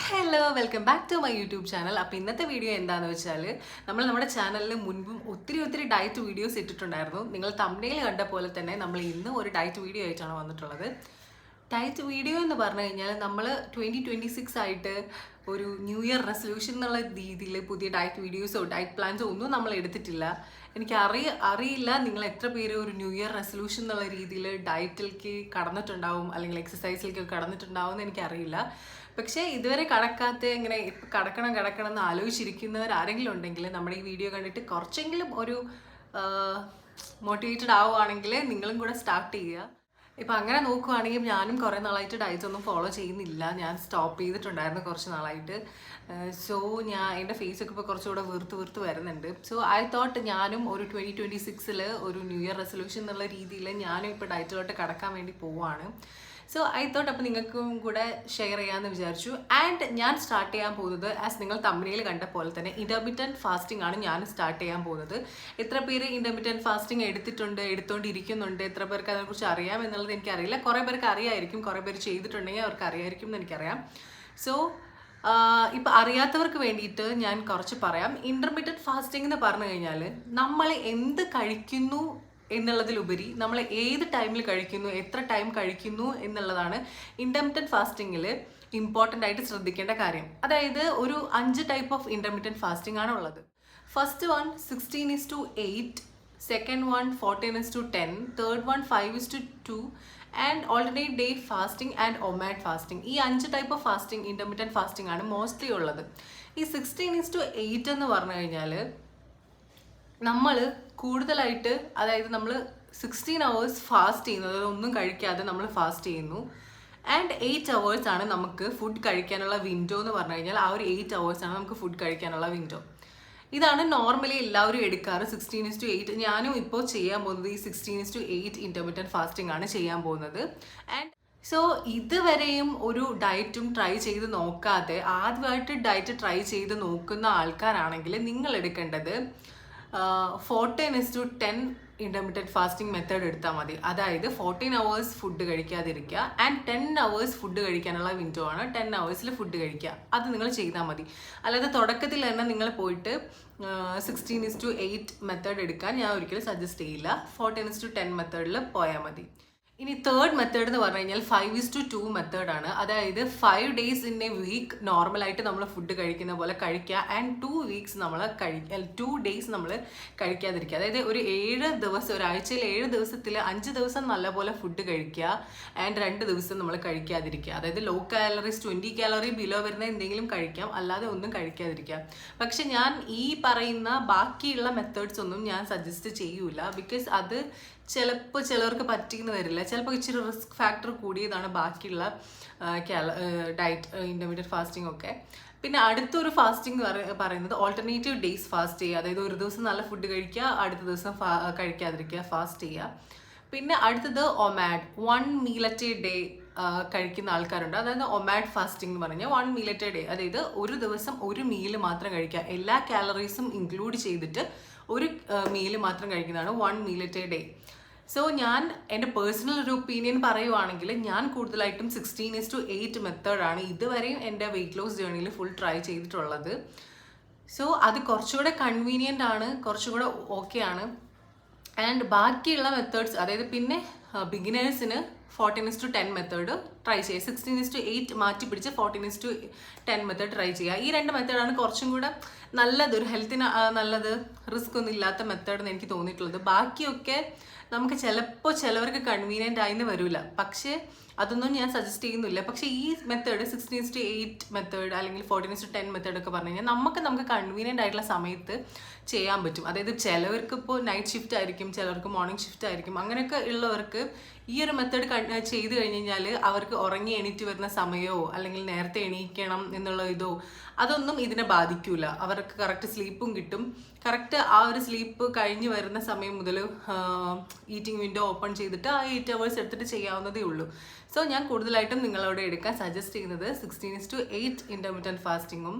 Hello welcome back to my YouTube channel അപ്പോൾ ഇന്നത്തെ video എന്താണെന്ന് വെച്ചാൽ നമ്മൾ നമ്മുടെ ചാനലിൽ മുൻപും ഒത്തിരി ഒത്തിരി ഡയറ്റ് വീഡിയോസ് ഇട്ടിട്ടുണ്ടായിരുന്നു. നിങ്ങൾ തമ്മിൽ കണ്ട പോലെ തന്നെ നമ്മൾ ഇന്ന് ഒരു ഡയറ്റ് വീഡിയോ ആയിട്ടാണ് വന്നിട്ടുള്ളത്. ഡയറ്റ് വീഡിയോ എന്ന് പറഞ്ഞു കഴിഞ്ഞാൽ നമ്മൾ ട്വന്റി ട്വന്റി സിക്സ് ആയിട്ട് ഒരു ന്യൂ ഇയർ റെസൊല്യൂഷൻ എന്നുള്ള രീതിയിൽ പുതിയ ഡയറ്റ് വീഡിയോസോ ഡയറ്റ് പ്ലാൻസോ ഒന്നും നമ്മൾ എടുത്തിട്ടില്ല. എനിക്ക് അറിയ അറിയില്ല നിങ്ങൾ എത്ര പേര് ഒരു ന്യൂ ഇയർ റെസൊല്യൂഷൻ എന്നുള്ള രീതിയിൽ ഡയറ്റിലേക്ക് കടന്നിട്ടുണ്ടാവും അല്ലെങ്കിൽ എക്സസൈസിലേക്ക് കടന്നിട്ടുണ്ടാവും എന്ന് എനിക്കറിയില്ല. പക്ഷേ ഇതുവരെ കടക്കാത്ത ഇങ്ങനെ കടക്കണം കടക്കണം എന്ന് ആലോചിച്ചിരിക്കുന്നവർ ആരെങ്കിലും ഉണ്ടെങ്കിൽ നമ്മുടെ ഈ വീഡിയോ കണ്ടിട്ട് കുറച്ചെങ്കിലും ഒരു മോട്ടിവേറ്റഡ് ആവുകയാണെങ്കിൽ നിങ്ങളും കൂടെ സ്റ്റാർട്ട് ചെയ്യുക. ഇപ്പം അങ്ങനെ നോക്കുവാണെങ്കിൽ ഞാനും കുറേ നാളായിട്ട് ഡയറ്റ് ഒന്നും ഫോളോ ചെയ്യുന്നില്ല. ഞാൻ സ്റ്റോപ്പ് ചെയ്തിട്ടുണ്ടായിരുന്നു കുറച്ച് നാളായിട്ട്. സോ ഞാൻ എന്റെ ഫേസൊക്കെ ഇപ്പോൾ കുറച്ചുകൂടെ വീർത്ത് വീർത്ത് വരുന്നുണ്ട്. സോ ഐ തോട്ട് ഞാനും ഒരു ട്വന്റി ട്വന്റി സിക്സിൽ ഒരു ന്യൂ ഇയർ റെസൊല്യൂഷൻ എന്നുള്ള രീതിയിൽ ഞാനും ഇപ്പോൾ ഡയറ്റിലോട്ട് കടക്കാൻ വേണ്ടി പോവാണ്. സോ ഐ തോട്ട് അപ്പോൾ നിങ്ങൾക്കും കൂടെ ഷെയർ ചെയ്യാമെന്ന് വിചാരിച്ചു. ആൻഡ് ഞാൻ സ്റ്റാർട്ട് ചെയ്യാൻ പോകുന്നത് ആസ് നിങ്ങൾ തമ്മിൽ കണ്ട പോലെ തന്നെ ഇന്റർമീഡിയന്റ് ഫാസ്റ്റിംഗ് ആണ് ഞാൻ സ്റ്റാർട്ട് ചെയ്യാൻ പോകുന്നത്. എത്ര പേര് ഇന്റർമീഡിയന്റ് ഫാസ്റ്റിംഗ് എടുത്തിട്ടുണ്ട് എടുത്തുകൊണ്ടിരിക്കുന്നുണ്ട് എത്ര പേർക്ക് അതിനെക്കുറിച്ച് അറിയാം എന്നുള്ളത് എനിക്കറിയില്ല. കുറേ പേർക്ക് അറിയായിരിക്കും കുറേ പേര് ചെയ്തിട്ടുണ്ടെങ്കിൽ അവർക്ക് അറിയായിരിക്കും എന്ന് എനിക്കറിയാം. സോ ഇപ്പം അറിയാത്തവർക്ക് വേണ്ടിയിട്ട് ഞാൻ കുറച്ച് പറയാം. ഇന്റർമീഡിയറ്റ് ഫാസ്റ്റിംഗ് എന്ന് പറഞ്ഞു കഴിഞ്ഞാൽ നമ്മൾ എന്ത് കഴിക്കുന്നു എന്നുള്ളതിലുപരി നമ്മൾ ഏത് ടൈമിൽ കഴിക്കുന്നു എത്ര ടൈം കഴിക്കുന്നു എന്നുള്ളതാണ് ഇന്റർമിറ്റന്റ് ഫാസ്റ്റിങ്ങിൽ ഇമ്പോർട്ടന്റ് ആയിട്ട് ശ്രദ്ധിക്കേണ്ട കാര്യം. അതായത് ഒരു അഞ്ച് ടൈപ്പ് ഓഫ് ഇന്റർമിറ്റന്റ് ഫാസ്റ്റിംഗ് ആണ് ഉള്ളത്. First one sixteen is to eight second one fourteen is to ten third one five is to two and alternate day fasting and OMAD fasting ഈ അഞ്ച് type of fasting intermediate fasting ആണ് mostly ഉള്ളത്. ഈ sixteen is to eight എന്ന് പറഞ്ഞു കഴിഞ്ഞാൽ നമ്മൾ കൂടുതലായിട്ട് അതായത് നമ്മൾ സിക്സ്റ്റീൻ അവേഴ്സ് ഫാസ്റ്റ് ചെയ്യുന്നത് അതായത് ഒന്നും കഴിക്കാതെ നമ്മൾ ഫാസ്റ്റ് ചെയ്യുന്നു. ആൻഡ് എയ്റ്റ് അവേഴ്സ് ആണ് നമുക്ക് ഫുഡ് കഴിക്കാനുള്ള വിൻഡോ എന്ന് പറഞ്ഞു കഴിഞ്ഞാൽ ആ ഒരു എയ്റ്റ് അവേഴ്സ് ആണ് നമുക്ക് ഫുഡ് കഴിക്കാനുള്ള വിൻഡോ ഇതാണ് നോർമലി എല്ലാവരും എടുക്കാറ് സിക്സ്റ്റീൻ ഇസ് ടു എയ്റ്റ് ഞാനും ഇപ്പോൾ ചെയ്യാൻ പോകുന്നത് ഈ sixteen is to eight intermediate fasting ആണ് ചെയ്യാൻ പോകുന്നത്. ആൻഡ് സോ ഇതുവരെയും ഒരു ഡയറ്റും ട്രൈ ചെയ്ത് നോക്കാതെ ആദ്യമായിട്ട് ഡയറ്റ് ട്രൈ ചെയ്ത് നോക്കുന്ന ആൾക്കാരാണെങ്കിൽ നിങ്ങൾ എടുക്കേണ്ടത് fourteen is to ten intermediate fasting method എടുത്താൽ മതി. അതായത് ഫോർട്ടീൻ അവേഴ്സ് ഫുഡ് കഴിക്കാതിരിക്കുക. ആൻഡ് ടെൻ അവേഴ്സ് ഫുഡ് കഴിക്കാനുള്ള വിൻഡോ ആണ്. ടെൻ അവേഴ്സിൽ ഫുഡ് കഴിക്കുക. അത് നിങ്ങൾ ചെയ്താൽ മതി. അല്ലാതെ തുടക്കത്തിൽ തന്നെ നിങ്ങൾ പോയിട്ട് sixteen is to eight method എടുക്കാൻ ഞാൻ ഒരിക്കലും സജസ്റ്റ് ചെയ്യില്ല. ഫോർട്ടീൻ ഇസ് ടു ടെൻ മെത്തേഡിൽ പോയാൽ മതി. ഇനി തേർഡ് മെത്തേഡ് എന്ന് പറഞ്ഞു കഴിഞ്ഞാൽ ഫൈവ് ഇസ് ടു ടു മെത്തേഡാണ് അതായത് five days in a week നോർമലായിട്ട് നമ്മൾ ഫുഡ് കഴിക്കുന്ന പോലെ കഴിക്കുക ആൻഡ് ടു വീക്സ് നമ്മൾ കഴിക്കുക ടു ഡേയ്സ് നമ്മൾ കഴിക്കാതിരിക്കുക. അതായത് ഒരു ഏഴ് ദിവസം ഒരാഴ്ചയിൽ ഏഴ് ദിവസത്തിൽ അഞ്ച് ദിവസം നല്ലപോലെ ഫുഡ് കഴിക്കുക ആൻഡ് രണ്ട് ദിവസം നമ്മൾ കഴിക്കാതിരിക്കുക. അതായത് low calories twenty calorie below വരുന്ന എന്തെങ്കിലും കഴിക്കാം അല്ലാതെ ഒന്നും കഴിക്കാതിരിക്കുക. പക്ഷെ ഞാൻ ഈ പറയുന്ന ബാക്കിയുള്ള മെത്തേഡ്സ് ഒന്നും ഞാൻ സജസ്റ്റ് ചെയ്യൂല ബിക്കോസ് അത് ചിലപ്പോൾ ചിലവർക്ക് പറ്റിയെന്ന് വരില്ല. ചിലപ്പോൾ ഇച്ചിരി റിസ്ക് ഫാക്ടർ കൂടിയതാണ് ബാക്കിയുള്ള ഡയറ്റ് ഇന്റർമീഡിയറ്റ് ഫാസ്റ്റിംഗ് ഒക്കെ. പിന്നെ അടുത്തൊരു ഫാസ്റ്റിംഗ് പറയുന്നത് ഓൾട്ടർനേറ്റീവ് ഡേയ്സ് ഫാസ്റ്റ് ചെയ്യുക. അതായത് ഒരു ദിവസം നല്ല ഫുഡ് കഴിക്കുക അടുത്ത ദിവസം കഴിക്കാതിരിക്കുക ഫാസ്റ്റ് ചെയ്യുക. പിന്നെ അടുത്തത് ഒമാഡ്. വൺ മീലറ്റ് ഡേ കഴിക്കുന്ന ആൾക്കാരുണ്ട്. അതായത് ഒമാഡ് ഫാസ്റ്റിംഗ് എന്ന് പറഞ്ഞാൽ വൺ മീലറ്റ് ഡേ അതായത് ഒരു ദിവസം ഒരു മീൽ മാത്രം കഴിക്കുക. എല്ലാ കാലറീസും ഇൻക്ലൂഡ് ചെയ്തിട്ട് ഒരു മീൽ മാത്രം കഴിക്കുന്നതാണ് വൺ മീലറ്റ് ഡേ സോ ഞാൻ എന്റെ പേഴ്സണൽ ഒരു ഒപ്പീനിയൻ പറയുവാണെങ്കിൽ ഞാൻ കൂടുതലായിട്ടും സിക്സ്റ്റീൻ ഇസ് ടു എയ്റ്റ് മെത്തേഡാണ് ഇതുവരെയും എന്റെ വെയിറ്റ് ലോസ് ജേർണിയിൽ ഫുൾ ട്രൈ ചെയ്തിട്ടുള്ളത്. സോ അത് കുറച്ചുകൂടെ കൺവീനിയന്റ് ആണ് കുറച്ചുകൂടെ ഓക്കെ ആണ്. ആൻഡ് ബാക്കിയുള്ള മെത്തേഡ്സ് അതായത് പിന്നെ ബിഗിനേഴ്സിന് fourteen is to ten method try ചെയ്യുക. സിക്സ്റ്റീൻ ഇസ് ടു എയ്റ്റ് മാറ്റി പിടിച്ച് fourteen is to ten method try ചെയ്യുക. ഈ രണ്ട് മെത്തേഡാണ് കുറച്ചും കൂടെ നല്ലത് ഒരു ഹെൽത്തിന് നല്ലത് റിസ്ക് ഒന്നും ഇല്ലാത്ത മെത്തേഡ് എനിക്ക് തോന്നിയിട്ടുള്ളത്. ബാക്കിയൊക്കെ നമുക്ക് ചിലപ്പോൾ ചിലവർക്ക് കൺവീനിയന്റ് ആയിന്ന് വരില്ല പക്ഷേ അതൊന്നും ഞാൻ സജസ്റ്റ് ചെയ്യുന്നില്ല. പക്ഷേ ഈ method sixteens to eight method അല്ലെങ്കിൽ ഫോർട്ടീൻസ് ടു ടെൻ മെത്തേഡ് ഒക്കെ പറഞ്ഞു കഴിഞ്ഞാൽ നമുക്ക് നമുക്ക് കൺവീനിയന്റ് ആയിട്ടുള്ള സമയത്ത് ചെയ്യാൻ പറ്റും. അതായത് ചിലവർക്ക് ഇപ്പോൾ നൈറ്റ് ഷിഫ്റ്റ് ആയിരിക്കും ചിലർക്ക് മോർണിംഗ് ഷിഫ്റ്റ് ആയിരിക്കും. അങ്ങനെയൊക്കെ ഉള്ളവർക്ക് ഈ ഒരു മെത്തേഡ് ചെയ്ത് കഴിഞ്ഞ് കഴിഞ്ഞാൽ അവർക്ക് ഉറങ്ങി എണീറ്റ് വരുന്ന സമയമോ അല്ലെങ്കിൽ നേരത്തെ എണീക്കണം എന്നുള്ള ഇതോ അതൊന്നും ഇതിനെ ബാധിക്കൂല. അവർക്ക് കറക്റ്റ് സ്ലീപ്പും കിട്ടും. കറക്റ്റ് ആ ഒരു സ്ലീപ്പ് കഴിഞ്ഞ് വരുന്ന സമയം മുതൽ ഈറ്റിംഗ് വിൻഡോ ഓപ്പൺ ചെയ്തിട്ട് ആ എയ്റ്റ് അവേഴ്സ് എടുത്തിട്ട് ചെയ്യാവുന്നതേ ഉള്ളൂ. സോ ഞാൻ കൂടുതലായിട്ടും നിങ്ങളോട് എടുക്കാൻ സജസ്റ്റ് ചെയ്യുന്നത് sixteen is to eight intermediate ഫാസ്റ്റിങ്ങും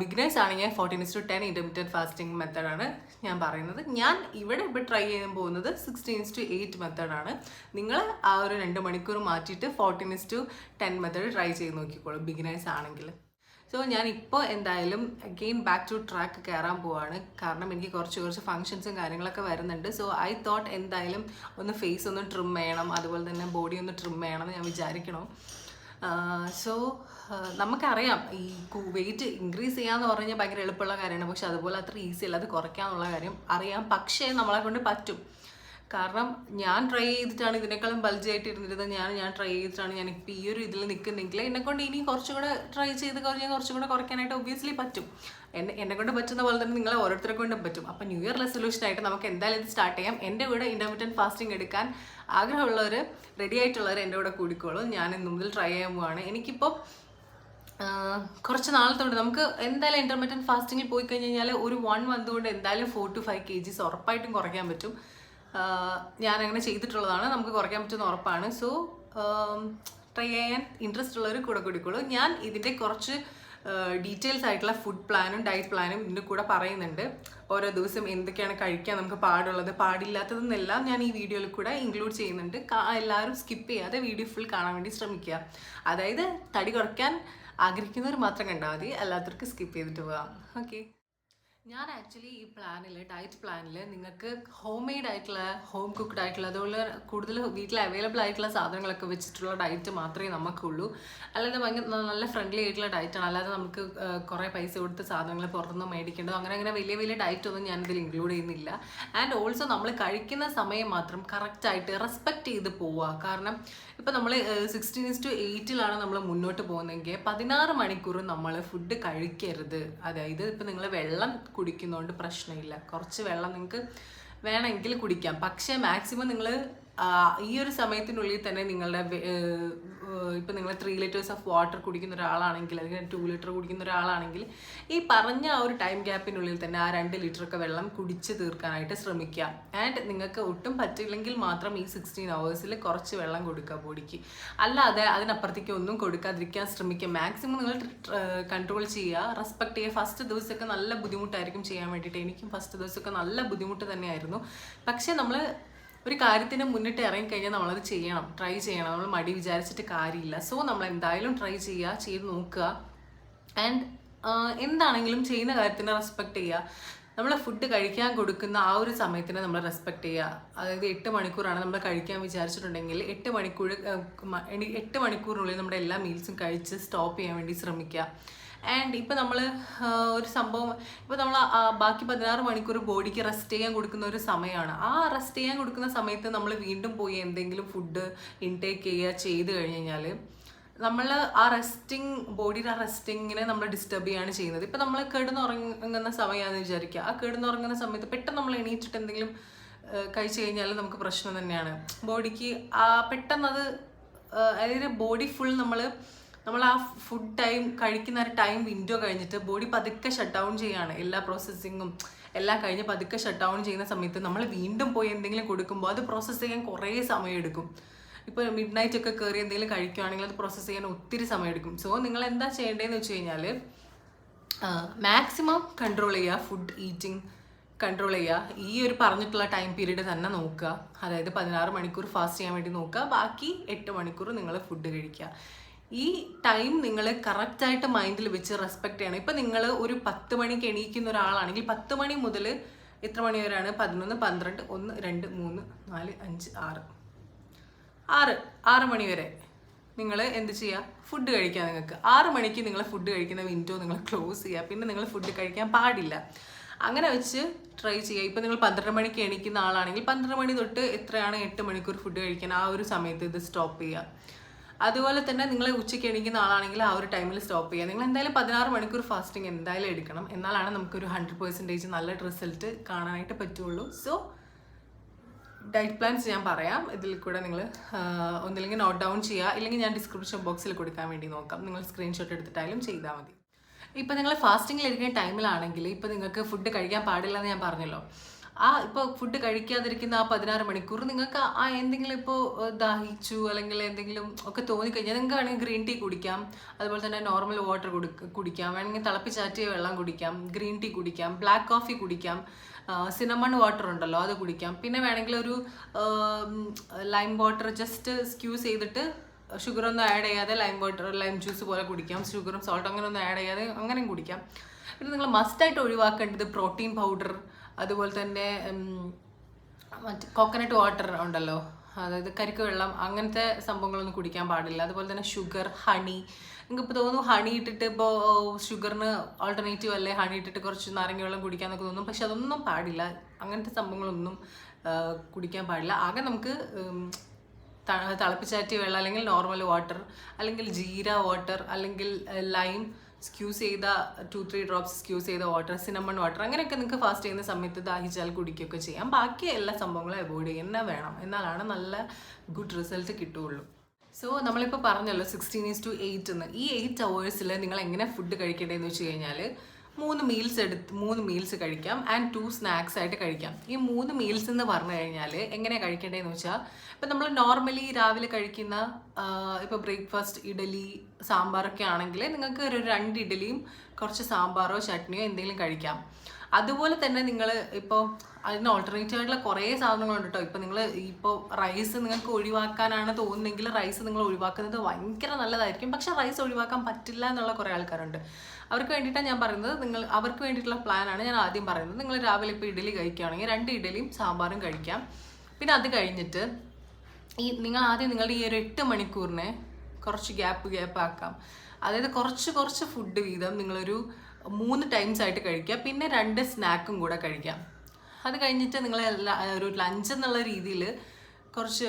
beginners ആണെങ്കിൽ fourteen to ten intermediate fasting മെത്തേഡാണ് ഞാൻ പറയുന്നത്. ഞാൻ ഇവിടെ ഇപ്പോൾ ട്രൈ ചെയ്യാൻ പോകുന്നത് സിക്സ്റ്റീൻ ടു എയ്റ്റ് മെത്തേഡാണ് നിങ്ങൾ ആ ഒരു രണ്ട് മണിക്കൂർ മാറ്റിയിട്ട് fourteen to ten method try ചെയ്ത് നോക്കിക്കോളൂ ബിഗിനേഴ്സ് ആണെങ്കിൽ സോ ഞാൻ ഇപ്പോൾ എന്തായാലും അഗെയിൻ ബാക്ക് ടു ട്രാക്ക് കയറാൻ പോവാണ്. കാരണം എനിക്ക് കുറച്ച് കുറച്ച് ഫങ്ഷൻസും കാര്യങ്ങളൊക്കെ വരുന്നുണ്ട്. സോ ഐ തോട്ട് എന്തായാലും ഒന്ന് ഫേസ് ഒന്ന് ട്രിം ചെയ്യണം. അതുപോലെ തന്നെ ബോഡി ഒന്ന് ട്രിം ചെയ്യണം എന്ന് ഞാൻ വിചാരിക്കണം. സോ നമുക്കറിയാം. ഈ വെയിറ്റ് ഇൻക്രീസ് ചെയ്യാന്ന് പറഞ്ഞാൽ ഭയങ്കര എളുപ്പമുള്ള കാര്യമാണ്. പക്ഷെ അതുപോലെ അത്ര ഈസി അല്ല. അത് കുറയ്ക്കാന്നുള്ള കാര്യം അറിയാം. പക്ഷേ നമ്മളെ കൊണ്ട് പറ്റും. കാരണം ഞാൻ ട്രൈ ചെയ്തിട്ടാണ് ഇതിനേക്കാളും ബൾജ് ആയിട്ട് ഇരുന്നിരുന്നത്. ഞാൻ ഞാൻ ട്രൈ ചെയ്തിട്ടാണ് ഞാൻ ഇപ്പോൾ ഈ ഒരു ഇതിൽ നിൽക്കുന്നെങ്കിൽ എന്നെ കൊണ്ട് ഇനി കുറച്ചും കൂടെ ട്രൈ ചെയ്ത് കഴിഞ്ഞാൽ കുറച്ചും കൂടെ കുറയ്ക്കാനായിട്ട് ഒബ്വിയസ്ലി പറ്റും. എന്നെ എന്നെ കൊണ്ട് പറ്റുന്ന പോലെ തന്നെ നിങ്ങളെ ഓരോരുത്തരെ കൊണ്ടും പറ്റും. അപ്പം ന്യൂ ഇയർ റെസൊല്യൂഷൻ ആയിട്ട് നമുക്ക് എന്തായാലും ഇത് സ്റ്റാർട്ട് ചെയ്യാം. എന്റെ കൂടെ ഇന്റർമീഡിയറ്റ് ഫാസ്റ്റിംഗ് എടുക്കാൻ ആഗ്രഹമുള്ളവർ റെഡി ആയിട്ടുള്ളവർ എന്റെ കൂടെ കൂടിക്കോളൂ. ഞാൻ ഇന്ന് മുതൽ ട്രൈ ചെയ്യാൻ പോവാണ്. എനിക്കിപ്പോൾ കുറച്ച് നാളത്തോണ്ട് നമുക്ക് എന്തായാലും ഇന്റർമീഡിയറ്റ് ഫാസ്റ്റിങ്ങിൽ പോയി കഴിഞ്ഞ് കഴിഞ്ഞാൽ ഒരു വൺ മന്ത് കൊണ്ട് എന്തായാലും ഫോർ ടു ഫൈവ് കെ ജിസ് ഉറപ്പായിട്ടും കുറയ്ക്കാൻ പറ്റും. ഞാൻ അങ്ങനെ ചെയ്തിട്ടുള്ളതാണ്. നമുക്ക് കുറയ്ക്കാൻ പറ്റുന്ന ഉറപ്പാണ്. സോ ട്രൈ ചെയ്യാൻ ഇൻട്രസ്റ്റ് ഉള്ളവർ കൂടെ കൂടിക്കോളൂ. ഞാൻ ഇതിന്റെ കുറച്ച് ഡീറ്റെയിൽസ് ആയിട്ടുള്ള ഫുഡ് പ്ലാനും ഡയറ്റ് പ്ലാനും ഇതിന്റെ കൂടെ പറയുന്നുണ്ട്. ഓരോ ദിവസം എന്തൊക്കെയാണ് കഴിക്കാൻ നമുക്ക് പാടുള്ളത് പാടില്ലാത്തതെന്നെല്ലാം ഞാൻ ഈ വീഡിയോയിൽ കൂടെ ഇൻക്ലൂഡ് ചെയ്യുന്നുണ്ട്. എല്ലാവരും സ്കിപ്പ് ചെയ്യാതെ വീഡിയോ ഫുൾ കാണാൻ വേണ്ടി ശ്രമിക്കുക. അതായത് തടി കുറയ്ക്കാൻ ആഗ്രഹിക്കുന്നവർ മാത്രം കണ്ടാൽ മതി. അല്ലാത്തവർക്ക് സ്കിപ്പ് ചെയ്തിട്ട് പോകാം. ഓക്കെ ഞാൻ ആക്ച്വലി ഈ പ്ലാനിൽ ഡയറ്റ് പ്ലാനിൽ നിങ്ങൾക്ക് ഹോം മെയ്ഡ് ആയിട്ടുള്ള ഹോം കുക്ക്ഡ് ആയിട്ടുള്ള അതുപോലെ കൂടുതൽ വീട്ടിൽ അവൈലബിൾ ആയിട്ടുള്ള സാധനങ്ങളൊക്കെ വെച്ചിട്ടുള്ള ഡയറ്റ് മാത്രമേ നമുക്കുള്ളൂ. അല്ലാതെ ഭയങ്കര നല്ല ഫ്രണ്ട്ലി ആയിട്ടുള്ള ഡയറ്റാണ് അല്ലാതെ നമുക്ക് കുറേ പൈസ കൊടുത്ത് സാധനങ്ങൾ പുറത്തുനിന്ന് മേടിക്കേണ്ടത് അങ്ങനെ അങ്ങനെ വലിയ വലിയ ഡയറ്റ് ഒന്നും ഞാനിതിൽ ഇൻക്ലൂഡ് ചെയ്യുന്നില്ല. ആൻഡ് ഓൾസോ നമ്മൾ കഴിക്കുന്ന സമയം മാത്രം കറക്റ്റായിട്ട് റെസ്പെക്റ്റ് ചെയ്ത് പോവുക. കാരണം ഇപ്പം നമ്മൾ സിക്സ്റ്റീൻ ടു എയ്റ്റിലാണ് നമ്മൾ മുന്നോട്ട് പോകുന്നതെങ്കിൽ പതിനാറ് മണിക്കൂർ നമ്മൾ ഫുഡ് കഴിക്കരുത്. അതായത് ഇപ്പം നിങ്ങൾ വെള്ളം കുടിക്കുന്നതുകൊണ്ട് പ്രശ്നമില്ല. കുറച്ച് വെള്ളം നിങ്ങൾക്ക് വേണമെങ്കിൽ കുടിക്കാം. പക്ഷേ മാക്സിമം നിങ്ങൾ ഈ ഒരു സമയത്തിനുള്ളിൽ തന്നെ നിങ്ങളുടെ ഇപ്പം നിങ്ങൾ ത്രീ ലിറ്റേഴ്സ് ഓഫ് വാട്ടർ കുടിക്കുന്ന ഒരാളാണെങ്കിൽ അല്ലെങ്കിൽ ടു ലിറ്റർ കുടിക്കുന്ന ഒരാളാണെങ്കിൽ ഈ പറഞ്ഞ ആ ഒരു ടൈം ഗ്യാപ്പിനുള്ളിൽ തന്നെ ആ രണ്ട് ലിറ്ററൊക്കെ വെള്ളം കുടിച്ച് തീർക്കാനായിട്ട് ശ്രമിക്കുക. ആൻഡ് നിങ്ങൾക്ക് ഒട്ടും പറ്റില്ലെങ്കിൽ മാത്രം ഈ സിക്സ്റ്റീൻ അവേഴ്സിൽ കുറച്ച് വെള്ളം കൊടുക്കുക ബോഡിക്ക്. അല്ലാതെ അതിനപ്പുറത്തേക്ക് ഒന്നും കൊടുക്കാതിരിക്കാൻ ശ്രമിക്കുക. മാക്സിമം നിങ്ങൾ കൺട്രോൾ ചെയ്യുക. റെസ്പെക്ട് ചെയ്യുക. ഫസ്റ്റ് ദിവസമൊക്കെ നല്ല ബുദ്ധിമുട്ടായിരിക്കും ചെയ്യാൻ വേണ്ടിയിട്ട്. എനിക്കും ഫസ്റ്റ് ദിവസമൊക്കെ നല്ല ബുദ്ധിമുട്ട് തന്നെയായിരുന്നു. പക്ഷേ നമ്മൾ ഒരു കാര്യത്തിന് മുന്നിട്ട് ഇറങ്ങിക്കഴിഞ്ഞാൽ നമ്മളത് ചെയ്യണം ട്രൈ ചെയ്യണം. നമ്മൾ മടി വിചാരിച്ചിട്ട് കാര്യമില്ല. സോ നമ്മൾ എന്തായാലും ട്രൈ ചെയ്യുക ചെയ്ത് നോക്കുക. ആൻഡ് എന്താണെങ്കിലും ചെയ്യുന്ന കാര്യത്തിനെ റെസ്പെക്ട് ചെയ്യുക. നമ്മൾ ഫുഡ് കഴിക്കാൻ കൊടുക്കുന്ന ആ ഒരു സമയത്തിനെ നമ്മൾ റെസ്പെക്ട് ചെയ്യുക. അതായത് എട്ട് മണിക്കൂറാണ് നമ്മൾ കഴിക്കാൻ വിചാരിച്ചിട്ടുണ്ടെങ്കിൽ എട്ട് മണിക്കൂർ എട്ട് മണിക്കൂറിനുള്ളിൽ നമ്മുടെ എല്ലാ മീൽസും കഴിച്ച് സ്റ്റോപ്പ് ചെയ്യാൻ വേണ്ടി ശ്രമിക്കുക. ആൻഡ് ഇപ്പം നമ്മൾ ഒരു സംഭവം ഇപ്പം നമ്മൾ ബാക്കി പതിനാറ് മണിക്കൂർ ബോഡിക്ക് റെസ്റ്റ് ചെയ്യാൻ കൊടുക്കുന്ന ഒരു സമയമാണ് ആ റെസ്റ്റ് ചെയ്യാൻ കൊടുക്കുന്ന സമയത്ത് നമ്മൾ വീണ്ടും പോയി എന്തെങ്കിലും ഫുഡ് ഇൻടേക്ക് ചെയ്യുക ചെയ്ത് കഴിഞ്ഞ് കഴിഞ്ഞാൽ നമ്മൾ ആ റെസ്റ്റിംഗ് ബോഡിയുടെ ആ റെസ്റ്റിങ്ങിനെ നമ്മൾ ഡിസ്റ്റർബ് ചെയ്യാണ് ചെയ്യുന്നത്. ഇപ്പം നമ്മൾ കിടന്നുറങ്ങുന്ന സമയമാണെന്ന് വിചാരിക്കുക. ആ കിടന്നുറങ്ങുന്ന സമയത്ത് പെട്ടെന്ന് നമ്മൾ എണീറ്റിട്ട് എന്തെങ്കിലും കഴിച്ചു കഴിഞ്ഞാൽ നമുക്ക് പ്രശ്നം തന്നെയാണ്. ബോഡിക്ക് ആ പെട്ടെന്നത് അതായത് ബോഡി ഫുൾ നമ്മൾ നമ്മൾ ആ ഫുഡ് ടൈം കഴിക്കുന്ന ഒരു ടൈം വിൻഡോ കഴിഞ്ഞിട്ട് ബോഡി പതുക്കെ ഷട്ട് ഡൗൺ ചെയ്യാണ്. എല്ലാ പ്രോസസ്സിങ്ങും എല്ലാം കഴിഞ്ഞ് പതുക്കെ ഷട്ട് ഡൗൺ ചെയ്യുന്ന സമയത്ത് നമ്മൾ വീണ്ടും പോയി എന്തെങ്കിലും കൊടുക്കുമ്പോൾ അത് പ്രോസസ്സ് ചെയ്യാൻ കുറേ സമയം എടുക്കും. ഇപ്പോൾ മിഡ് നൈറ്റ് ഒക്കെ കയറി എന്തെങ്കിലും കഴിക്കുകയാണെങ്കിൽ അത് പ്രോസസ്സ് ചെയ്യാൻ ഒത്തിരി സമയം എടുക്കും. സോ നിങ്ങൾ എന്താ ചെയ്യേണ്ടതെന്ന് വെച്ച് കഴിഞ്ഞാൽ മാക്സിമം കൺട്രോൾ ചെയ്യുക ഫുഡ് ഈറ്റിംഗ് കൺട്രോൾ ചെയ്യുക. ഈ ഒരു പറഞ്ഞിട്ടുള്ള ടൈം പീരീഡ് തന്നെ നോക്കുക. അതായത് പതിനാറ് മണിക്കൂർ ഫാസ്റ്റ് ചെയ്യാൻ വേണ്ടി നോക്കുക. ബാക്കി എട്ട് മണിക്കൂർ നിങ്ങൾ ഫുഡ് കഴിക്കുക. ഈ ടൈം നിങ്ങൾ കറക്റ്റായിട്ട് മൈൻഡിൽ വെച്ച് റെസ്പെക്ട് ചെയ്യണം. ഇപ്പം നിങ്ങൾ ഒരു പത്ത് മണിക്ക് എണീക്കുന്ന ഒരാളാണെങ്കിൽ പത്ത് മണി മുതൽ എത്ര മണി വരെയാണ്? പതിനൊന്ന് പന്ത്രണ്ട് ഒന്ന് രണ്ട് മൂന്ന് നാല് അഞ്ച് ആറ്. ആറ് ആറ് മണി വരെ നിങ്ങൾ എന്ത് ചെയ്യുക ഫുഡ് കഴിക്കുക നിങ്ങൾക്ക് ആറ് മണിക്ക് നിങ്ങൾ ഫുഡ് കഴിക്കുന്ന വിൻഡോ നിങ്ങൾ ക്ലോസ് ചെയ്യുക പിന്നെ നിങ്ങൾ ഫുഡ് കഴിക്കാൻ പാടില്ല. അങ്ങനെ വെച്ച് ട്രൈ ചെയ്യുക ഇപ്പം നിങ്ങൾ പന്ത്രണ്ട് മണിക്ക് എണീക്കുന്ന ആളാണെങ്കിൽ പന്ത്രണ്ട് മണി തൊട്ട് എത്രയാണ്? എട്ട് മണിക്കൂർ ഫുഡ് കഴിക്കാൻ ആ ഒരു സമയത്ത് ഇത് സ്റ്റോപ്പ് ചെയ്യുക അതുപോലെ തന്നെ നിങ്ങളെ ഉച്ചയ്ക്ക് എണീക്കുന്ന ആളാണെങ്കിൽ ആ ഒരു ടൈമിൽ സ്റ്റോപ്പ് ചെയ്യുക. നിങ്ങൾ എന്തായാലും പതിനാറ് മണിക്കൂർ ഫാസ്റ്റിംഗ് എന്തായാലും എടുക്കണം. എന്നാലാണ് നമുക്കൊരു ഹൺഡ്രഡ് പെർസെന്റേജ് നല്ല റിസൾട്ട് കാണാനായിട്ട് പറ്റുള്ളൂ. സോ ഡയറ്റ് പ്ലാൻസ് ഞാൻ പറയാം. ഇതിൽ കൂടെ നിങ്ങൾ ഒന്നില്ലെങ്കിൽ നോട്ട് ഡൗൺ ചെയ്യുക. ഇല്ലെങ്കിൽ ഞാൻ ഡിസ്ക്രിപ്ഷൻ ബോക്സിൽ കൊടുക്കാൻ വേണ്ടി നോക്കാം. നിങ്ങൾ സ്ക്രീൻഷോട്ട് എടുത്തിട്ടായാലും ചെയ്താൽ മതി. ഇപ്പം നിങ്ങൾ ഫാസ്റ്റിംഗിൽ ഇരിക്കുന്ന ടൈമിലാണെങ്കിൽ ഇപ്പം നിങ്ങൾക്ക് ഫുഡ് കഴിക്കാൻ പാടില്ല എന്ന് ഞാൻ പറഞ്ഞല്ലോ. ആ ഇപ്പോൾ ഫുഡ് കഴിക്കാതിരിക്കുന്ന ആ പതിനാറ് മണിക്കൂർ നിങ്ങൾക്ക് ആ എന്തെങ്കിലും ഇപ്പോൾ ദാഹിച്ചു അല്ലെങ്കിൽ എന്തെങ്കിലും ഒക്കെ തോന്നിക്കഴിഞ്ഞാൽ നിങ്ങൾക്ക് വേണമെങ്കിൽ ഗ്രീൻ ടീ കുടിക്കാം. അതുപോലെ തന്നെ നോർമൽ വാട്ടർ കുടിക്കാം വേണമെങ്കിൽ തിളപ്പിച്ചാറ്റിയ വെള്ളം കുടിക്കാം. ഗ്രീൻ ടീ കുടിക്കാം. ബ്ലാക്ക് കോഫി കുടിക്കാം. സിനമൺ വാട്ടർ ഉണ്ടല്ലോ അത് കുടിക്കാം. പിന്നെ വേണമെങ്കിൽ ഒരു ലൈം വാട്ടർ ജസ്റ്റ് സ്ക്യൂസ് ചെയ്തിട്ട് ഷുഗർ ഒന്നും ആഡ് ചെയ്യാതെ ലൈം വാട്ടർ ലൈം ജ്യൂസ് പോലെ കുടിക്കാം. ഷുഗറും സോൾട്ട് അങ്ങനെ ഒന്നും ആഡ് ചെയ്യാതെ അങ്ങനെയും കുടിക്കാം. പിന്നെ നിങ്ങൾ മസ്റ്റായിട്ട് ഒഴിവാക്കേണ്ടത് പ്രോട്ടീൻ പൗഡർ അതുപോലെ തന്നെ മറ്റ് കോക്കനട്ട് വാട്ടർ ഉണ്ടല്ലോ. അതായത് കരിക്ക് വെള്ളം അങ്ങനത്തെ സംഭവങ്ങളൊന്നും കുടിക്കാൻ പാടില്ല. അതുപോലെ തന്നെ ഷുഗർ ഹണി നിങ്ങൾക്ക് ഇപ്പോൾ തോന്നുന്നു ഹണി ഇട്ടിട്ട് ഇപ്പോൾ ഷുഗറിന് ഓൾട്ടർനേറ്റീവ് അല്ലേ? ഹണി ഇട്ടിട്ട് കുറച്ച് നാരങ്ങ വെള്ളം കുടിക്കാന്നൊക്കെ തോന്നും. പക്ഷെ അതൊന്നും പാടില്ല. അങ്ങനത്തെ സംഭവങ്ങളൊന്നും കുടിക്കാൻ പാടില്ല. ആകെ നമുക്ക് തിളപ്പിച്ചാറ്റിയ വെള്ളം അല്ലെങ്കിൽ നോർമൽ വാട്ടർ അല്ലെങ്കിൽ ജീര വാട്ടർ അല്ലെങ്കിൽ ലൈം സ്ക്യൂസ് ചെയ്ത ടു ത്രീ ഡ്രോപ്സ് സ്ക്യൂസ് ചെയ്ത വാട്ടർ സിനമൺ വാട്ടർ അങ്ങനെയൊക്കെ നിങ്ങൾക്ക് ഫാസ്റ്റ് ചെയ്യുന്ന സമയത്ത് ദാഹിച്ചാൽ കുടിക്കുകയൊക്കെ ചെയ്യാം. ബാക്കി എല്ലാ സംഭവങ്ങളും അവോയ്ഡ് ചെയ്യുന്ന വേണം. എന്നാലാണ് നല്ല ഗുഡ് റിസൾട്ട് കിട്ടുകയുള്ളൂ. സോ നമ്മളിപ്പോൾ പറഞ്ഞല്ലോ സിക്സ്റ്റീൻ ഈസ് ടു എയ്റ്റ് എന്ന്. ഈ എയ്റ്റ് അവേഴ്സിൽ നിങ്ങൾ എങ്ങനെ ഫുഡ് കഴിക്കേണ്ടതെന്ന് വെച്ച് കഴിഞ്ഞാൽ മൂന്ന് മീൽസ് എടുത്ത് മൂന്ന് മീൽസ് കഴിക്കാം ആൻഡ് ടു സ്നാക്സ് ആയിട്ട് കഴിക്കാം. ഈ മൂന്ന് മീൽസ് എന്ന് പറഞ്ഞു കഴിഞ്ഞാൽ എങ്ങനെയാണ് കഴിക്കേണ്ടതെന്ന് വെച്ചാൽ ഇപ്പം നമ്മൾ നോർമലി രാവിലെ കഴിക്കുന്ന ഇപ്പോൾ ബ്രേക്ക്ഫാസ്റ്റ് ഇഡലി സാമ്പാറൊക്കെ ആണെങ്കിൽ നിങ്ങൾക്ക് ഒരു രണ്ട് ഇഡലിയും കുറച്ച് സാമ്പാറോ ചട്നിയോ എന്തെങ്കിലും കഴിക്കാം. അതുപോലെ തന്നെ നിങ്ങൾ ഇപ്പോൾ അതിന് ഓൾട്ടർനേറ്റീവ് ആയിട്ടുള്ള കുറേ സാധനങ്ങളുണ്ട് കേട്ടോ ഇപ്പോൾ നിങ്ങൾ ഇപ്പോൾ റൈസ് നിങ്ങൾക്ക് ഒഴിവാക്കാനാണ് തോന്നുന്നെങ്കിൽ റൈസ് നിങ്ങൾ ഒഴിവാക്കുന്നത് ഭയങ്കര നല്ലതായിരിക്കും. പക്ഷെ റൈസ് ഒഴിവാക്കാൻ പറ്റില്ല എന്നുള്ള കുറേ ആൾക്കാരുണ്ട്. അവർക്ക് വേണ്ടിയിട്ടാണ് ഞാൻ പറയുന്നത്. നിങ്ങൾ അവർക്ക് വേണ്ടിയിട്ടുള്ള പ്ലാനാണ് ഞാൻ ആദ്യം പറയുന്നത്. നിങ്ങൾ രാവിലെ ഇപ്പോൾ ഇഡലി കഴിക്കുകയാണെങ്കിൽ രണ്ട് ഇഡലിയും സാമ്പാറും കഴിക്കാം. പിന്നെ അത് കഴിഞ്ഞിട്ട് ഈ നിങ്ങൾ ആദ്യം നിങ്ങളുടെ ഈ ഒരു എട്ട് മണിക്കൂറിനെ കുറച്ച് ഗ്യാപ്പ് ഗ്യാപ്പ് ആക്കാം. അതായത് കുറച്ച് കുറച്ച് ഫുഡ് വീതം നിങ്ങളൊരു മൂന്ന് ടൈംസ് ആയിട്ട് കഴിക്കുക. പിന്നെ രണ്ട് സ്നാക്കും കൂടെ കഴിക്കാം. അത് കഴിഞ്ഞിട്ട് നിങ്ങൾ ഒരു ലഞ്ച് എന്നുള്ള രീതിയിൽ കുറച്ച്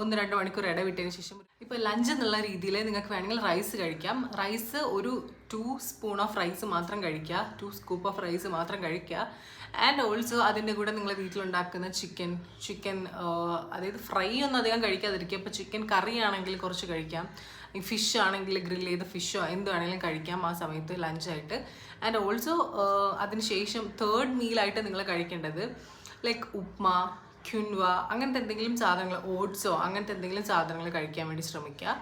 ഒന്ന് രണ്ട് മണിക്കൂർ ഇടവിട്ടതിന് ശേഷം ഇപ്പോൾ ലഞ്ച് എന്നുള്ള രീതിയിൽ നിങ്ങൾക്ക് വേണമെങ്കിൽ റൈസ് കഴിക്കാം. റൈസ് ഒരു ടു സ്പൂൺ ഓഫ് റൈസ് മാത്രം കഴിക്കുക ടു സ്കൂപ്പ് ഓഫ് റൈസ് മാത്രം കഴിക്കുക. ആൻഡ് ഓൾസോ അതിന്റെ കൂടെ നിങ്ങൾ വീട്ടിലുണ്ടാക്കുന്ന ചിക്കൻ ചിക്കൻ അതായത് ഫ്രൈ ഒന്നും അധികം കഴിക്കാതിരിക്കുക. ഇപ്പോൾ ചിക്കൻ കറി ആണെങ്കിൽ കുറച്ച് കഴിക്കാം. ഫിഷ് ആണെങ്കിൽ ഗ്രിൽ ചെയ്ത ഫിഷോ എന്ത് വേണമെങ്കിലും കഴിക്കാം ആ സമയത്ത് ലഞ്ചായിട്ട് ആൻഡ് ഓൾസോ അതിനുശേഷം തേർഡ് മീലായിട്ട് നിങ്ങൾ കഴിക്കേണ്ടത് ലൈക്ക് ഉപ്മ ക്യുൻവ അങ്ങനത്തെ എന്തെങ്കിലും സാധനങ്ങൾ ഓട്സോ അങ്ങനത്തെ എന്തെങ്കിലും സാധനങ്ങൾ കഴിക്കാൻ വേണ്ടി ശ്രമിക്കുക.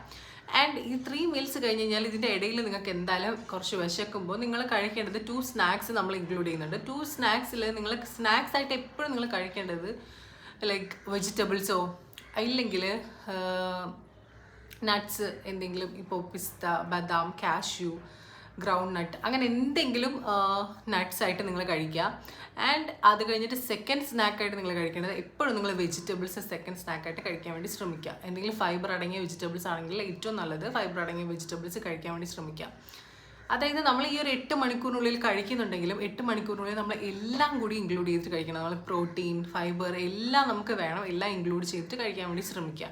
ആൻഡ് ഈ ത്രീ മീൽസ് കഴിഞ്ഞ് കഴിഞ്ഞാൽ ഇതിന്റെ ഇടയിൽ നിങ്ങൾക്ക് എന്തായാലും കുറച്ച് വിശക്കുമ്പോൾ നിങ്ങൾ കഴിക്കേണ്ടത് ടു സ്നാക്സ് നമ്മൾ ഇൻക്ലൂഡ് ചെയ്യുന്നുണ്ട്. ടു സ്നാക്സിൽ നിങ്ങൾ സ്നാക്സ് ആയിട്ട് എപ്പോഴും നിങ്ങൾ കഴിക്കേണ്ടത് ലൈക്ക് വെജിറ്റബിൾസോ ഇല്ലെങ്കിൽ നട്ട്സ് എന്തെങ്കിലും ഇപ്പോൾ പിസ്ത ബദാം കാഷ്യൂ ഗ്രൗണ്ട് നട്ട് അങ്ങനെ എന്തെങ്കിലും നട്ട്സ് ആയിട്ട് നിങ്ങൾ കഴിക്കുക. ആൻഡ് അത് കഴിഞ്ഞിട്ട് സെക്കൻഡ് സ്നാക്കായിട്ട് നിങ്ങൾ കഴിക്കേണ്ടത് എപ്പോഴും നിങ്ങൾ വെജിറ്റബിൾസ് സെക്കൻഡ് സ്നാക്കായിട്ട് കഴിക്കാൻ വേണ്ടി ശ്രമിക്കുക. എന്തെങ്കിലും ഫൈബർ അടങ്ങിയ വെജിറ്റബിൾസ് ആണെങ്കിൽ ഏറ്റവും നല്ലത്. ഫൈബർ അടങ്ങിയ വെജിറ്റബിൾസ് കഴിക്കാൻ വേണ്ടി ശ്രമിക്കുക. അതായത് നമ്മൾ ഈ ഒരു എട്ട് മണിക്കൂറിനുള്ളിൽ കഴിക്കുന്നുണ്ടെങ്കിലും എട്ട് മണിക്കൂറിനുള്ളിൽ നമ്മൾ എല്ലാം കൂടി ഇൻക്ലൂഡ് ചെയ്തിട്ട് കഴിക്കണം. നമ്മൾ പ്രോട്ടീൻ ഫൈബർ എല്ലാം നമുക്ക് വേണം. എല്ലാം ഇൻക്ലൂഡ് ചെയ്തിട്ട് കഴിക്കാൻ വേണ്ടി ശ്രമിക്കുക.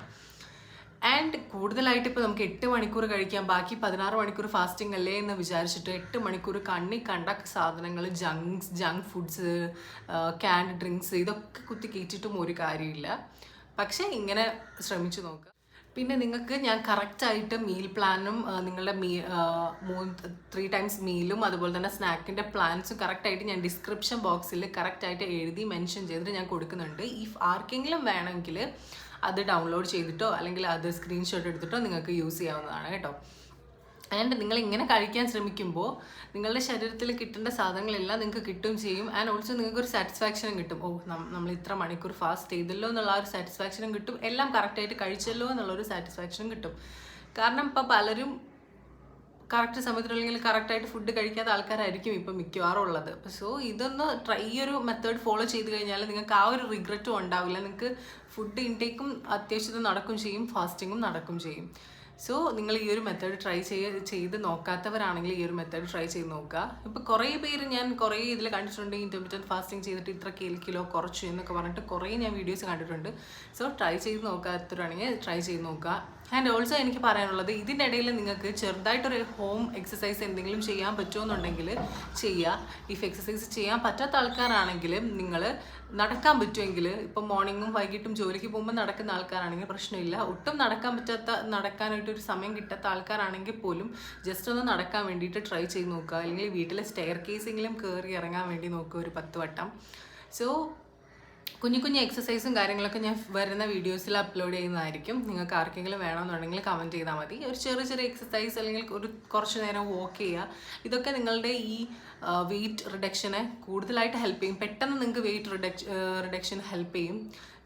ആൻഡ് കൂടുതലായിട്ട് ഇപ്പോൾ നമുക്ക് എട്ട് മണിക്കൂർ കഴിക്കാം. ബാക്കി പതിനാറ് മണിക്കൂർ ഫാസ്റ്റിംഗ് അല്ലേ എന്ന് വിചാരിച്ചിട്ട് എട്ട് മണിക്കൂർ കണ്ണി കണ്ട സാധനങ്ങൾ junks junk foods canned drinks ഇതൊക്കെ കുത്തി കയറ്റിട്ടും ഒരു കാര്യമില്ല. പക്ഷേ ഇങ്ങനെ ശ്രമിച്ചു നോക്കുക പിന്നെ നിങ്ങൾക്ക് ഞാൻ കറക്റ്റായിട്ട് മീൽ പ്ലാനും നിങ്ങളുടെ മീ മൂന്ന് ത്രീ ടൈംസ് മീലും അതുപോലെ തന്നെ സ്നാക്കിന്റെ പ്ലാൻസും കറക്റ്റായിട്ട് ഞാൻ ഡിസ്ക്രിപ്ഷൻ ബോക്സിൽ കറക്റ്റായിട്ട് എഴുതി മെൻഷൻ ചെയ്തിട്ട് ഞാൻ കൊടുക്കുന്നുണ്ട്. ഇഫ് ആർക്കെങ്കിലും വേണമെങ്കിൽ അത് ഡൗൺലോഡ് ചെയ്തിട്ടോ അല്ലെങ്കിൽ അത് സ്ക്രീൻഷോട്ട് എടുത്തിട്ടോ നിങ്ങൾക്ക് യൂസ് ചെയ്യാവുന്നതാണ് കേട്ടോ. ആൻഡ് നിങ്ങൾ ഇങ്ങനെ കഴിക്കാൻ ശ്രമിക്കുമ്പോൾ നിങ്ങളുടെ ശരീരത്തിൽ കിട്ടേണ്ട സാധനങ്ങളെല്ലാം നിങ്ങൾക്ക് കിട്ടുകയും ചെയ്യും. ആൻഡ് ഓൾസോ നിങ്ങൾക്ക് ഒരു സാറ്റിസ്ഫാക്ഷനും കിട്ടും. ഓ നമ്മൾ ഇത്ര മണിക്കൂർ ഫാസ്റ്റ് ചെയ്തല്ലോ എന്നുള്ള ആ ഒരു സാറ്റിസ്ഫാക്ഷനും കിട്ടും. എല്ലാം കറക്റ്റായിട്ട് കഴിച്ചല്ലോ എന്നുള്ളൊരു സാറ്റിസ്ഫാക്ഷനും കിട്ടും. കാരണം ഇപ്പോൾ പലരും കറക്റ്റ് സമയത്തിന് അല്ലെങ്കിൽ കറക്റ്റായിട്ട് ഫുഡ് കഴിക്കാത്ത ആൾക്കാരായിരിക്കും ഇപ്പം മിക്കവാറും ഉള്ളത്. സോ ഇതൊന്ന് ട്രൈ ഈ ഒരു മെത്തേഡ് ഫോളോ ചെയ്ത് കഴിഞ്ഞാൽ നിങ്ങൾക്ക് ആ ഒരു റിഗ്രറ്റും ഉണ്ടാവില്ല. നിങ്ങൾക്ക് ഫുഡ് ഇൻടേക്കും അത്യാവശ്യത്തിന് നടക്കും ചെയ്യും ഫാസ്റ്റിങ്ങും നടക്കും ചെയ്യും. സോ നിങ്ങൾ ഈ ഒരു മെത്തേഡ് ട്രൈ ചെയ്ത് ചെയ്ത് നോക്കാത്തവരാണെങ്കിൽ ഈ ഒരു മെത്തേഡ് ട്രൈ ചെയ്ത് നോക്കുക. ഇപ്പോൾ കുറേ പേര് ഞാൻ കുറേ ഇതിൽ കണ്ടിട്ടുണ്ട് ഇന്റർമീഡിയറ്റ് ഫാസ്റ്റിംഗ് ചെയ്തിട്ട് ഇത്ര കിലോ കുറച്ചു എന്നൊക്കെ പറഞ്ഞിട്ട് കുറേ ഞാൻ വീഡിയോസ് കണ്ടിട്ടുണ്ട്. സോ ട്രൈ ചെയ്ത് നോക്കാത്തവരാണെങ്കിൽ ട്രൈ ചെയ്ത് നോക്കുക. ആൻഡ് ഓൾസോ എനിക്ക് പറയാനുള്ളത് ഇതിന്റെ ഇടയിൽ നിങ്ങൾക്ക് ചെറുതായിട്ടൊരു ഹോം എക്സസൈസ് എന്തെങ്കിലും ചെയ്യാൻ പറ്റുമെന്നുണ്ടെങ്കിൽ ചെയ്യുക ഇഫ് എക്സസൈസ് ചെയ്യാൻ പറ്റാത്ത ആൾക്കാരാണെങ്കിൽ നിങ്ങൾ നടക്കാൻ പറ്റുമെങ്കിൽ ഇപ്പം മോർണിംഗും വൈകിട്ടും ജോലിക്ക് പോകുമ്പോൾ നടക്കുന്ന ആൾക്കാരാണെങ്കിൽ പ്രശ്നമില്ല. ഒട്ടും നടക്കാൻ പറ്റാത്ത നടക്കാനായിട്ട് ഒരു സമയം കിട്ടാത്ത ആൾക്കാരാണെങ്കിൽ പോലും ജസ്റ്റ് ഒന്ന് നടക്കാൻ വേണ്ടിയിട്ട് ട്രൈ ചെയ്ത് നോക്കുക. അല്ലെങ്കിൽ വീട്ടിലെ സ്റ്റെയർ കേസെങ്കിലും കയറി ഇറങ്ങാൻ വേണ്ടി നോക്കുക ഒരു പത്ത് വട്ടം. സോ കുഞ്ഞു കുഞ്ഞു എക്സസൈസും കാര്യങ്ങളൊക്കെ ഞാൻ വരുന്ന വീഡിയോസിൽ അപ്ലോഡ് ചെയ്യുന്നതായിരിക്കും. നിങ്ങൾക്ക് ആർക്കെങ്കിലും വേണമെന്നുണ്ടെങ്കിൽ കമന്റ് ചെയ്താൽ മതി. ഒരു ചെറിയ ചെറിയ എക്സസൈസ് അല്ലെങ്കിൽ ഒരു കുറച്ച് നേരം വോക്ക് ചെയ്യുക. ഇതൊക്കെ നിങ്ങളുടെ ഈ വെയിറ്റ് റിഡക്ഷനെ കൂടുതലായിട്ട് ഹെൽപ്പ് ചെയ്യും. പെട്ടെന്ന് നിങ്ങൾക്ക് വെയിറ്റ് റിഡക്ഷ റിഡക്ഷൻ ഹെൽപ്പ് ചെയ്യും.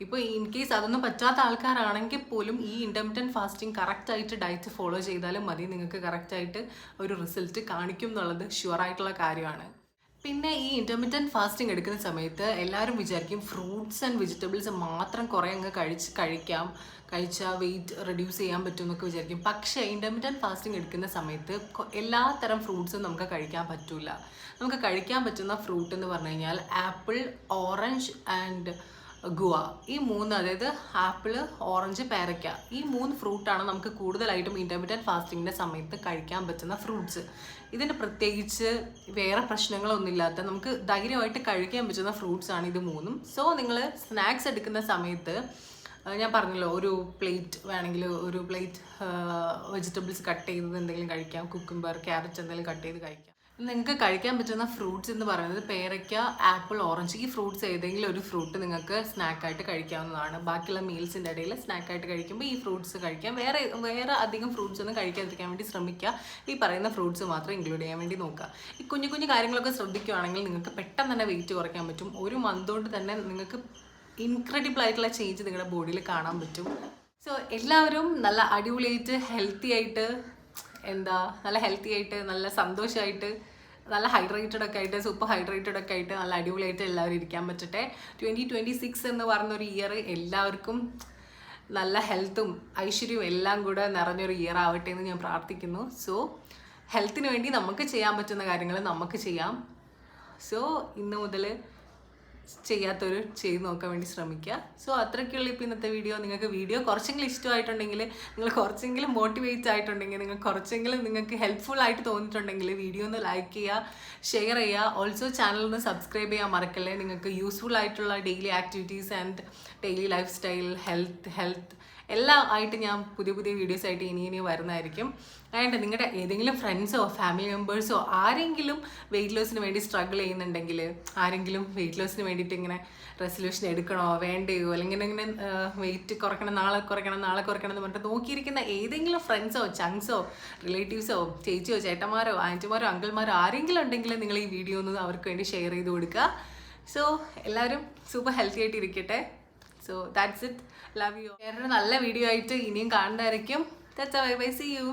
ഇപ്പോൾ ഇൻ കേസ് അതൊന്നും പറ്റാത്ത ആൾക്കാരാണെങ്കിൽ പോലും ഈ ഇന്റർമീഡിയന്റ് ഫാസ്റ്റിംഗ് കറക്റ്റായിട്ട് ഡയറ്റ് ഫോളോ ചെയ്താലും മതി. നിങ്ങൾക്ക് കറക്റ്റായിട്ട് ഒരു റിസൾട്ട് കാണിക്കും എന്നുള്ളത് ഷുവറായിട്ടുള്ള കാര്യമാണ്. പിന്നെ ഈ ഇന്റർമീഡിയന്റ് ഫാസ്റ്റിംഗ് എടുക്കുന്ന സമയത്ത് എല്ലാവരും വിചാരിക്കും ഫ്രൂട്ട്സ് ആൻഡ് വെജിറ്റബിൾസ് മാത്രം കുറേ അങ്ങ് കഴിച്ച് കഴിക്കാം കഴിച്ചാൽ വെയിറ്റ് റെഡ്യൂസ് ചെയ്യാൻ പറ്റും എന്നൊക്കെ വിചാരിക്കും. പക്ഷേ ഇന്റർമീഡിയന്റ് ഫാസ്റ്റിംഗ് എടുക്കുന്ന സമയത്ത് എല്ലാ തരം ഫ്രൂട്ട്സും നമുക്ക് കഴിക്കാൻ പറ്റില്ല നമുക്ക് കഴിക്കാൻ പറ്റുന്ന ഫ്രൂട്ട് എന്ന് പറഞ്ഞു കഴിഞ്ഞാൽ ആപ്പിൾ ഓറഞ്ച് ആൻഡ് ഗുവ. ഈ മൂന്ന് അതായത് ആപ്പിൾ ഓറഞ്ച് പേരയ്ക്ക ഈ മൂന്ന് ഫ്രൂട്ടാണ് നമുക്ക് കൂടുതലായിട്ടും ഇന്റർമീഡിയറ്റ് ഫാസ്റ്റിങ്ങിന്റെ സമയത്ത് കഴിക്കാൻ പറ്റുന്ന ഫ്രൂട്ട്സ് ഇതിന് പ്രത്യേകിച്ച് വേറെ പ്രശ്നങ്ങളൊന്നുമില്ലാത്ത നമുക്ക് ധൈര്യമായിട്ട് കഴിക്കാൻ പറ്റുന്ന ഫ്രൂട്ട്സ് ആണ് ഇത് മൂന്നും. സോ നിങ്ങൾ സ്നാക്സ് എടുക്കുന്ന സമയത്ത് ഞാൻ പറഞ്ഞല്ലോ ഒരു പ്ലേറ്റ് വേണമെങ്കിൽ ഒരു പ്ലേറ്റ് വെജിറ്റബിൾസ് കട്ട് ചെയ്തത് എന്തെങ്കിലും കഴിക്കാം. കുക്കുംബർ ക്യാരറ്റ് എന്തെങ്കിലും കട്ട് ചെയ്ത് കഴിക്കാം. നിങ്ങൾക്ക് കഴിക്കാൻ പറ്റുന്ന ഫ്രൂട്ട്സ് എന്ന് പറയുന്നത് പേരയ്ക്ക ആപ്പിൾ ഓറഞ്ച് ഈ ഫ്രൂട്ട്സ് ഏതെങ്കിലും ഒരു ഫ്രൂട്ട് നിങ്ങൾക്ക് സ്നാക്കായിട്ട് കഴിക്കാവുന്നതാണ്. ബാക്കിയുള്ള മീൽസിന്റെ ഇടയിൽ സ്നാക്കായിട്ട് കഴിക്കുമ്പോൾ ഈ ഫ്രൂട്ട്സ് കഴിക്കാം. വേറെ വേറെ അധികം ഫ്രൂട്ട്സ് ഒന്നും കഴിക്കാതിരിക്കാൻ വേണ്ടി ശ്രമിക്കുക. ഈ പറയുന്ന ഫ്രൂട്ട്സ് മാത്രം ഇൻക്ലൂഡ് ചെയ്യാൻ വേണ്ടി നോക്കുക. ഈ കുഞ്ഞു കുഞ്ഞു കാര്യങ്ങളൊക്കെ ശ്രദ്ധിക്കുകയാണെങ്കിൽ നിങ്ങൾക്ക് പെട്ടെന്ന് തന്നെ വെയിറ്റ് കുറയ്ക്കാൻ പറ്റും. ഒരു മന്ത് കൊണ്ട് തന്നെ നിങ്ങൾക്ക് ഇൻക്രെഡിബിൾ ആയിട്ടുള്ള ചേഞ്ച് നിങ്ങളുടെ ബോഡിയിൽ കാണാൻ പറ്റും. സോ എല്ലാവരും നല്ല അടിപൊളിയായിട്ട് ഹെൽത്തി ആയിട്ട് എന്താ നല്ല ഹെൽത്തി ആയിട്ട് നല്ല സന്തോഷമായിട്ട് നല്ല ഹൈഡ്രേറ്റഡ് ഒക്കെ ആയിട്ട് സൂപ്പർ ഹൈഡ്രേറ്റഡ് ഒക്കെ ആയിട്ട് നല്ല അടിപൊളിയായിട്ട് എല്ലാവരും ഇരിക്കാൻ പറ്റട്ടെ. ട്വന്റി ട്വന്റി സിക്സ് എന്ന് പറഞ്ഞൊരു ഇയർ എല്ലാവർക്കും നല്ല ഹെൽത്തും ഐശ്വര്യവും എല്ലാം കൂടെ നിറഞ്ഞൊരു ഇയർ ആവട്ടെ എന്ന് ഞാൻ പ്രാർത്ഥിക്കുന്നു. സോ ഹെൽത്തിന് വേണ്ടി നമുക്ക് ചെയ്യാൻ പറ്റുന്ന കാര്യങ്ങൾ നമുക്ക് ചെയ്യാം. സോ ഇന്ന് മുതൽ ചെയ്യാത്തവർ ചെയ്ത് നോക്കാൻ വേണ്ടി ശ്രമിക്കുക. സോ അത്രയ്ക്കുള്ള ഇപ്പോൾ ഇന്നത്തെ വീഡിയോ നിങ്ങൾക്ക് വീഡിയോ കുറച്ചെങ്കിലും ഇഷ്ടമായിട്ടുണ്ടെങ്കിൽ നിങ്ങൾ കുറച്ചെങ്കിലും മോട്ടിവേറ്റ് ആയിട്ടുണ്ടെങ്കിൽ നിങ്ങൾ കുറച്ചെങ്കിലും നിങ്ങൾക്ക് ഹെൽപ്ഫുൾ ആയിട്ട് തോന്നിയിട്ടുണ്ടെങ്കിൽ വീഡിയോ ഒന്ന് ലൈക്ക് ചെയ്യുക ഷെയർ ചെയ്യുക. ഓൾസോ ചാനൽ ഒന്ന് സബ്സ്ക്രൈബ് ചെയ്യാൻ മറക്കല്ലേ? നിങ്ങൾക്ക് യൂസ്ഫുൾ ആയിട്ടുള്ള daily activities and daily lifestyle health health എല്ലാം ആയിട്ട് ഞാൻ പുതിയ പുതിയ വീഡിയോസ് ആയിട്ട് ഇനി ഇനി വരുന്നതായിരിക്കും. അതുകൊണ്ട് നിങ്ങളുടെ ഏതെങ്കിലും ഫ്രണ്ട്സോ ഫാമിലി മെമ്പേഴ്സോ ആരെങ്കിലും വെയിറ്റ് ലോസിന് വേണ്ടി സ്ട്രഗിൾ ചെയ്യുന്നുണ്ടെങ്കിൽ ആരെങ്കിലും വെയിറ്റ് ലോസിന് വേണ്ടിയിട്ട് ഇങ്ങനെ റെസൊല്യൂഷൻ എടുക്കണോ വേണ്ടയോ അല്ലെങ്കിൽ ഇങ്ങനെ വെയിറ്റ് കുറയ്ക്കണം നാളെ കുറയ്ക്കണം നാളെ കുറയ്ക്കണം എന്ന് പറഞ്ഞിട്ട് നോക്കിയിരിക്കുന്ന ഏതെങ്കിലും ഫ്രണ്ട്സോ ചങ്സോ റിലേറ്റീവ്സോ ചേച്ചിയോ ചേട്ടന്മാരോ ആന്റിമാരോ അങ്കിൾമാരോ ആരെങ്കിലും ഉണ്ടെങ്കിൽ നിങ്ങൾ ഈ വീഡിയോ ഒന്ന് അവർക്ക് വേണ്ടി ഷെയർ ചെയ്ത് കൊടുക്കുക. സോ എല്ലാവരും സൂപ്പർ ഹെൽത്തി ആയിട്ട് ഇരിക്കട്ടെ. So that's it love you വേറൊരു നല്ല വീഡിയോ ആയിട്ട് ഇനിയും ബൈ സി യു